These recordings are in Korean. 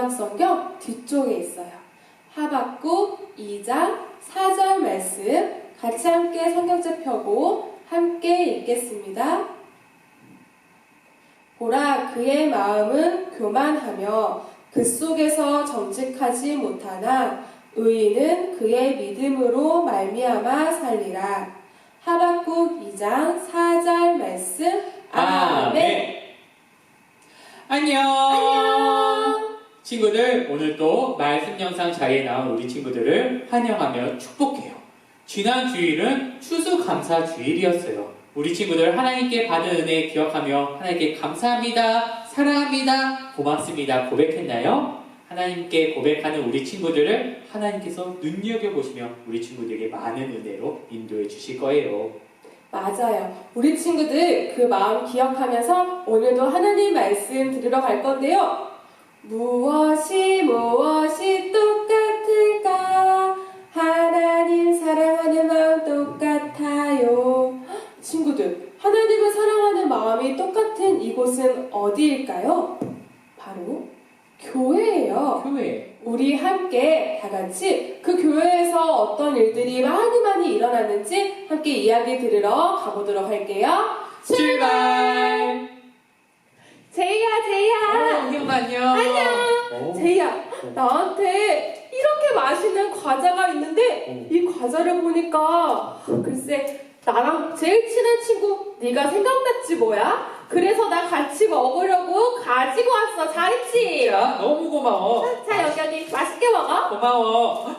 구약성경 뒤쪽에 있어요. 하박국 2장 4절 말씀 같이 함께 성경책 펴고 함께 읽겠습니다. 보라 그의 마음은 교만하며 그 속에서 정직하지 못하나 의인은 그의 믿음으로 말미암아 살리라. 하박국 2장 4절 말씀 아멘. 안녕. 친구들, 오늘 또 말씀 영상 자리에 나온 우리 친구들을 환영하며 축복해요. 지난 주일은 추수감사 주일이었어요. 우리 친구들 하나님께 받은 은혜 기억하며 하나님께 감사합니다, 사랑합니다, 고맙습니다 고백했나요? 하나님께 고백하는 우리 친구들을 하나님께서 눈여겨보시며 우리 친구들에게 많은 은혜로 인도해 주실 거예요. 맞아요. 우리 친구들 그 마음 기억하면서 오늘도 하나님 말씀 들으러 갈 건데요. 무엇이 무엇이 똑같을까? 하나님 사랑하는 마음 똑같아요. 친구들, 하나님을 사랑하는 마음이 똑같은 이곳은 어디일까요? 바로 교회예요. 교회. 우리 함께 다 같이 그 교회에서 어떤 일들이 많이 많이 일어났는지 함께 이야기 들으러 가보도록 할게요. 출발! 제이야, 제이야. 어, 형 안녕. 안녕. 어. 제이야, 나한테 이렇게 맛있는 과자가 있는데 어. 이 과자를 보니까 글쎄 나랑 제일 친한 친구 네가 생각났지 뭐야? 그래서 나 같이 먹으려고 가지고 왔어. 잘했지? 자, 너무 고마워. 자, 여기 여기 맛있게 먹어. 고마워.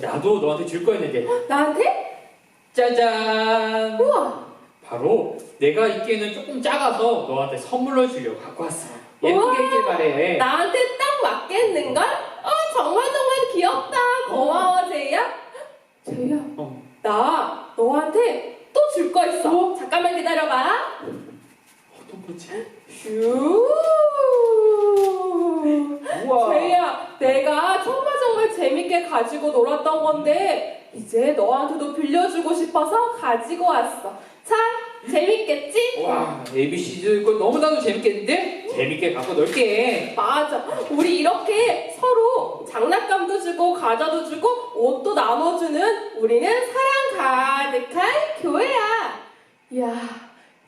나도 너한테 줄 거였는데. 나한테? 짜잔. 우와. 바로 내가 입기에는 조금 작아서 너한테 선물로 주려고 갖고 왔어. 예쁘게 바래. 나한테 딱 맞겠는걸? 어, 정말 정말 귀엽다. 고마워, 제이야. 제이야, 어. 나 너한테 또 줄 거 있어. 잠깐만 기다려봐. 어떤 거지? 슈. 우와. 제이야, 내가 정말 정말 재밌게 가지고 놀았던 건데 이제 너한테도 빌려주고 싶어서 가지고 왔어. 자, 재밌겠지? 와, ABC도 이거 너무나도 재밌겠는데? 재밌게 갖고 놀게. 맞아. 우리 이렇게 서로 장난감도 주고 과자도 주고 옷도 나눠주는 우리는 사랑 가득한 교회야. 이야,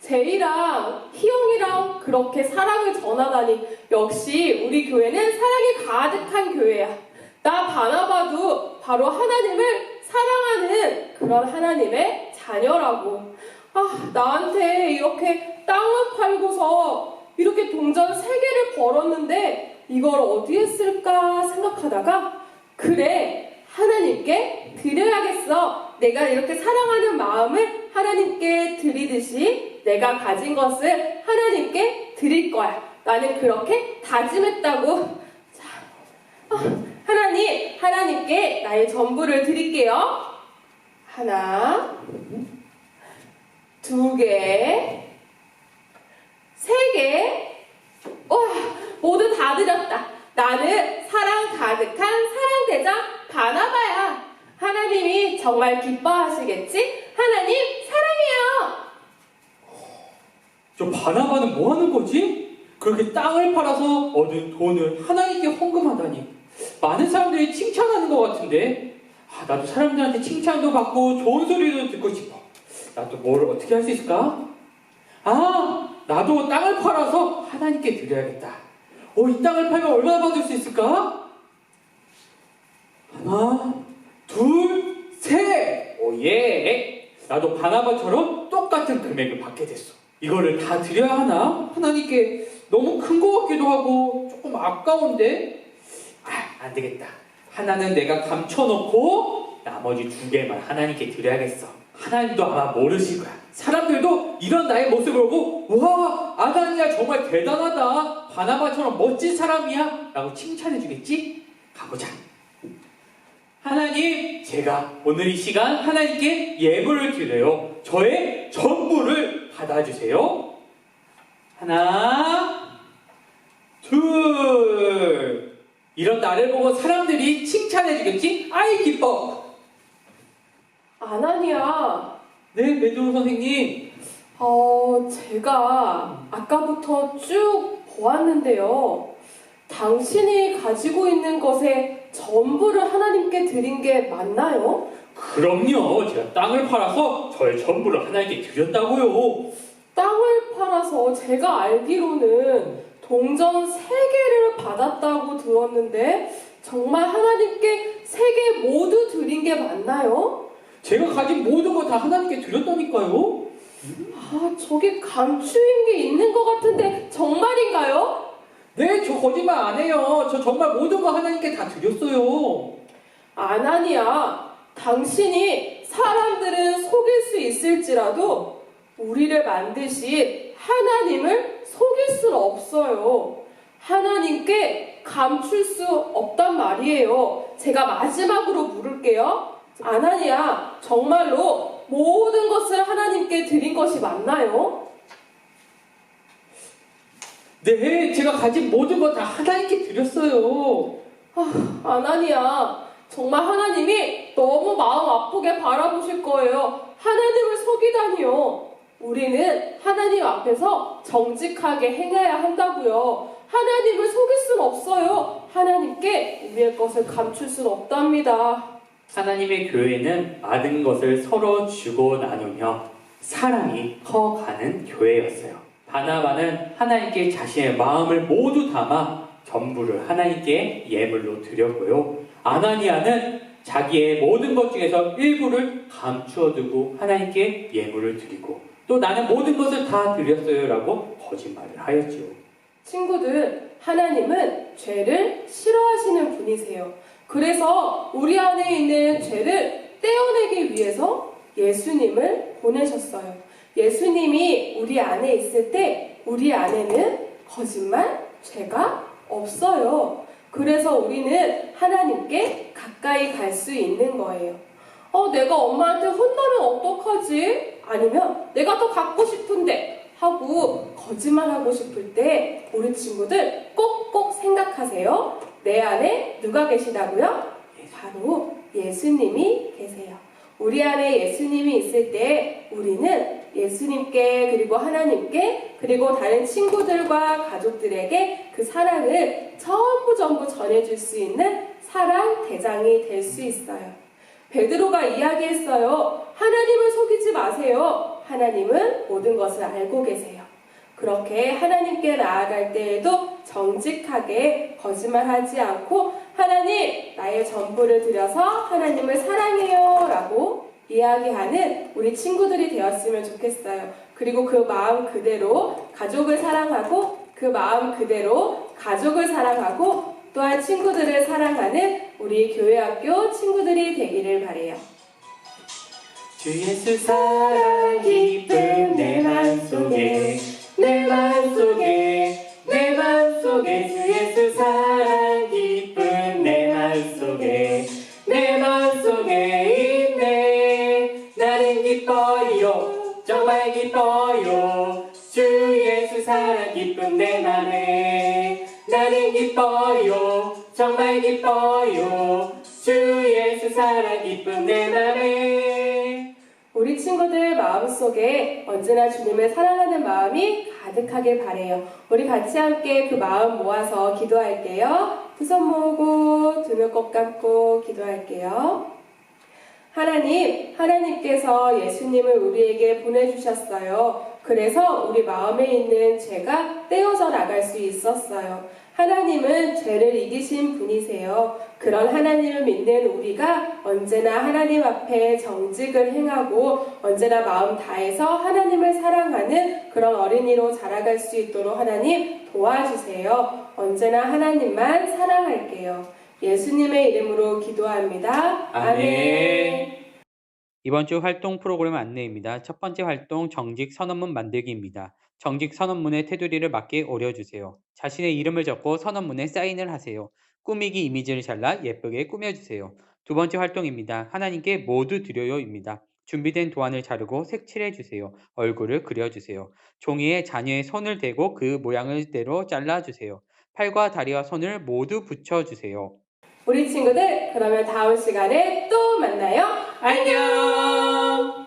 제이랑 희영이랑 그렇게 사랑을 전하다니 역시 우리 교회는 사랑이 가득한 교회야. 나 바나바도 바로 하나님을 사랑하는 그런 하나님의 자녀라고. 아, 나한테 이렇게 땅을 팔고서 이렇게 동전 세 개를 벌었는데 이걸 어디에 쓸까 생각하다가 그래 하나님께 드려야겠어. 내가 이렇게 사랑하는 마음을 하나님께 드리듯이 내가 가진 것을 하나님께 드릴 거야. 나는 그렇게 다짐했다고. 자, 아, 하나님 하나님께 나의 전부를 드릴게요. 하나 두 개, 세 개, 와, 모두 다 드렸다. 나는 사랑 가득한 사랑대장 바나바야. 하나님이 정말 기뻐하시겠지? 하나님, 사랑해요. 저 바나바는 뭐 하는 거지? 그렇게 땅을 팔아서 얻은 돈을 하나님께 헌금하다니. 많은 사람들이 칭찬하는 것 같은데. 아, 나도 사람들한테 칭찬도 받고 좋은 소리도 듣고 싶어. 나도 뭘 어떻게 할 수 있을까? 아, 나도 땅을 팔아서 하나님께 드려야겠다. 어, 이 땅을 팔면 얼마나 받을 수 있을까? 하나, 둘, 셋! 오, 예! 나도 바나바처럼 똑같은 금액을 받게 됐어. 이거를 다 드려야 하나? 하나님께 너무 큰 것 같기도 하고 조금 아까운데? 아, 안 되겠다. 하나는 내가 감춰놓고 나머지 두 개만 하나님께 드려야겠어. 하나님도 아마 모르실 거야. 사람들도 이런 나의 모습을 보고 와 아다니야 정말 대단하다. 바나바처럼 멋진 사람이야. 라고 칭찬해 주겠지? 가보자. 하나님, 제가 오늘 이 시간 하나님께 예물을 드려요. 저의 전부를 받아주세요. 하나, 둘. 이런 나를 보고 사람들이 칭찬해 주겠지? 아이, 기뻐. 아나니야, 네, 매주 선생님. 어, 제가 아까부터 쭉 보았는데요. 당신이 가지고 있는 것의 전부를 하나님께 드린 게 맞나요? 그럼요. 제가 땅을 팔아서 저의 전부를 하나님께 드렸다고요. 땅을 팔아서 제가 알기로는 동전 세 개를 받았다고 들었는데 정말 하나님께 세 개 모두 드린 게 맞나요? 제가 가진 모든 거 다 하나님께 드렸다니까요. 아, 저기 감추인 게 있는 것 같은데 정말인가요? 네, 저 거짓말 안 해요. 저 정말 모든 거 하나님께 다 드렸어요. 아나니야, 당신이 사람들은 속일 수 있을지라도 우리를 만드신 하나님을 속일 수는 없어요. 하나님께 감출 수 없단 말이에요. 제가 마지막으로 물을게요. 아나니야, 정말로 모든 것을 하나님께 드린 것이 맞나요? 네, 제가 가진 모든 거다 하나님께 드렸어요. 아나니야, 정말 하나님이 너무 마음 아프게 바라보실 거예요. 하나님을 속이다니요. 우리는 하나님 앞에서 정직하게 행해야 한다고요. 하나님을 속일 순 없어요. 하나님께 우리의 것을 감출 순 없답니다. 하나님의 교회는 많은 것을 서로 주고 나누며 사랑이 커가는 교회였어요. 바나바는 하나님께 자신의 마음을 모두 담아 전부를 하나님께 예물로 드렸고요. 아나니아는 자기의 모든 것 중에서 일부를 감추어 두고 하나님께 예물을 드리고 또 나는 모든 것을 다 드렸어요라고 거짓말을 하였지요. 친구들, 하나님은 죄를 싫어하시는 분이세요. 그래서 우리 안에 있는 죄를 떼어내기 위해서 예수님을 보내셨어요. 예수님이 우리 안에 있을 때 우리 안에는 거짓말, 죄가 없어요. 그래서 우리는 하나님께 가까이 갈 수 있는 거예요. 어, 내가 엄마한테 혼나면 어떡하지? 아니면 내가 더 갖고 싶은데 하고 거짓말하고 싶을 때 우리 친구들 꼭꼭 생각하세요. 내 안에 누가 계시다고요? 바로 예수님이 계세요. 우리 안에 예수님이 있을 때 우리는 예수님께 그리고 하나님께 그리고 다른 친구들과 가족들에게 그 사랑을 전부 전부 전해줄 수 있는 사랑 대장이 될 수 있어요. 베드로가 이야기했어요. 하나님을 속이지 마세요. 하나님은 모든 것을 알고 계세요. 그렇게 하나님께 나아갈 때에도 정직하게 거짓말하지 않고 하나님 나의 전부를 드려서 하나님을 사랑해요 라고 이야기하는 우리 친구들이 되었으면 좋겠어요. 그리고 그 마음 그대로 가족을 사랑하고 그 마음 그대로 가족을 사랑하고 또한 친구들을 사랑하는 우리 교회학교 친구들이 되기를 바래요. 주 예수 사랑 기쁨 내 맘속에 내 맘속에 내 맘속에 주 예수 사랑 기쁨. 내 맘속에 내 맘속에 있네. 나는 기뻐요 정말 기뻐요. 주 예수 사랑 기쁨 내 맘에. 나는 기뻐요 정말 기뻐요. 주 예수 사랑 기쁨 내 맘에 우리 친구들 마음속에 언제나 주님을 사랑하는 마음이 가득하길 바래요. 우리 같이 함께 그 마음 모아서 기도할게요. 두 손 모으고 두 눈 꼭 감고 기도할게요. 하나님, 하나님께서 예수님을 우리에게 보내주셨어요. 그래서 우리 마음에 있는 죄가 떼어져 나갈 수 있었어요. 하나님은 죄를 이기신 분이세요. 그런 하나님을 믿는 우리가 언제나 하나님 앞에 정직을 행하고 언제나 마음 다해서 하나님을 사랑하는 그런 어린이로 자라갈 수 있도록 하나님 도와주세요. 언제나 하나님만 사랑할게요. 예수님의 이름으로 기도합니다. 아멘. 이번 주 활동 프로그램 안내입니다. 첫 번째 활동 정직 선언문 만들기입니다. 정직 선언문의 테두리를 맞게 오려주세요. 자신의 이름을 적고 선언문에 사인을 하세요. 꾸미기 이미지를 잘라 예쁘게 꾸며주세요. 두 번째 활동입니다. 하나님께 모두 드려요입니다. 준비된 도안을 자르고 색칠해주세요. 얼굴을 그려주세요. 종이에 자녀의 손을 대고 그 모양을 대로 잘라주세요. 팔과 다리와 손을 모두 붙여주세요. 우리 친구들, 그러면 다음 시간에 또 만나요. 안녕!